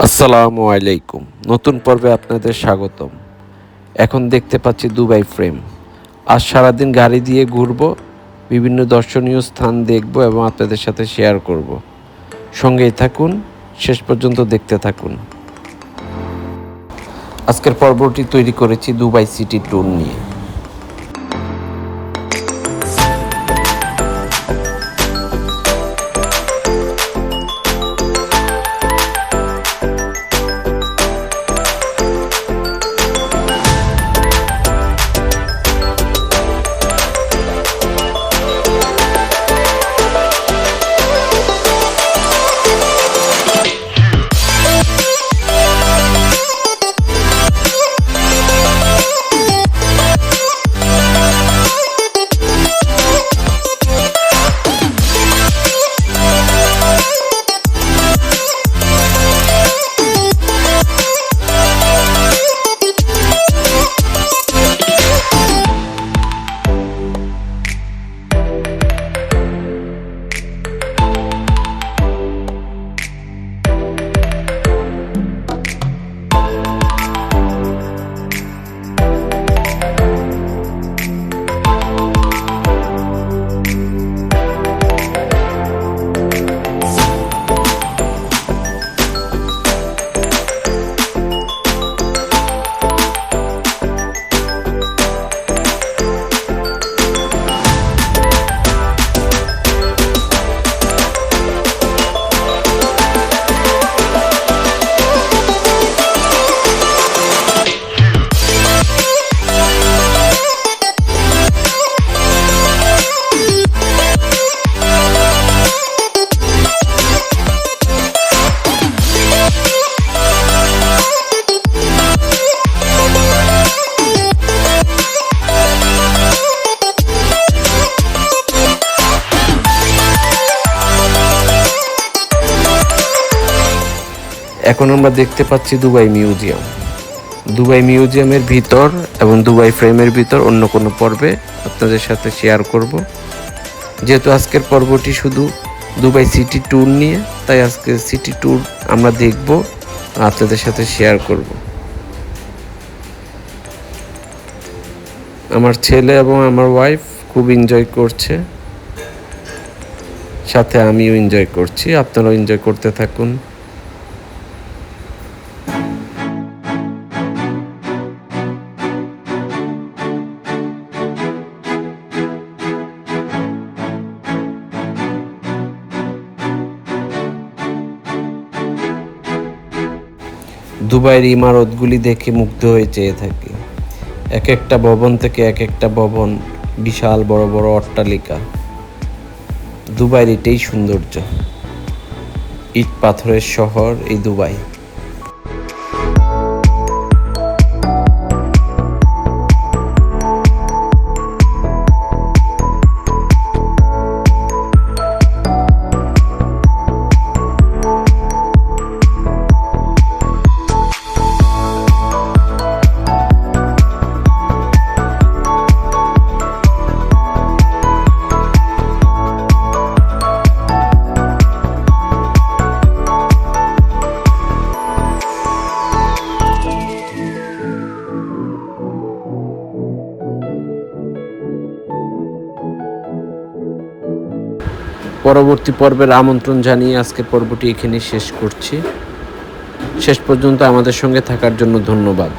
আসসালামু আলাইকুম। নতুন পর্বে আপনাদের স্বাগতম। এখন দেখতে পাচ্ছি দুবাই ফ্রেম। আজ সারাদিন গাড়ি দিয়ে ঘুরবো, বিভিন্ন দর্শনীয় স্থান দেখব এবং আপনাদের সাথে শেয়ার করব। সঙ্গেই থাকুন, শেষ পর্যন্ত দেখতে থাকুন। আজকের পর্বটি তৈরি করেছি দুবাই সিটি ট্যুর নিয়ে। এখন আমরা দেখতে পাচ্ছি দুবাই মিউজিয়াম। দুবাই মিউজিয়ামের ভিতর এবং দুবাই ফ্রেমের ভিতর অন্য কোনো পর্বে আপনাদের সাথে শেয়ার করব। যেহেতু আজকের পর্বটি শুধু দুবাই সিটি ট্যুর নিয়ে, তাই আজকে সিটি ট্যুর আমরা দেখব, আপনাদের সাথে শেয়ার করব। আমার ছেলে এবং আমার ওয়াইফ খুব এনজয় করছে। সাথে আমিও এনজয় করছি। আপনারাও এনজয় করতে থাকুন। দুবাইয়ের ইমারতগুলি দেখে মুগ্ধ হয়ে চেয়ে থাকি। এক একটা ভবন থেকে এক একটা ভবন, বিশাল বড় বড় অট্টালিকা। দুবাইয়ের এটাই সৌন্দর্য। ইট পাথরের শহর এই দুবাই। পরবর্তী পর্বের আমন্ত্রণ জানিয়ে আজকে পর্বটি এখানে শেষ করছি। শেষ পর্যন্ত আমাদের সঙ্গে থাকার জন্য ধন্যবাদ।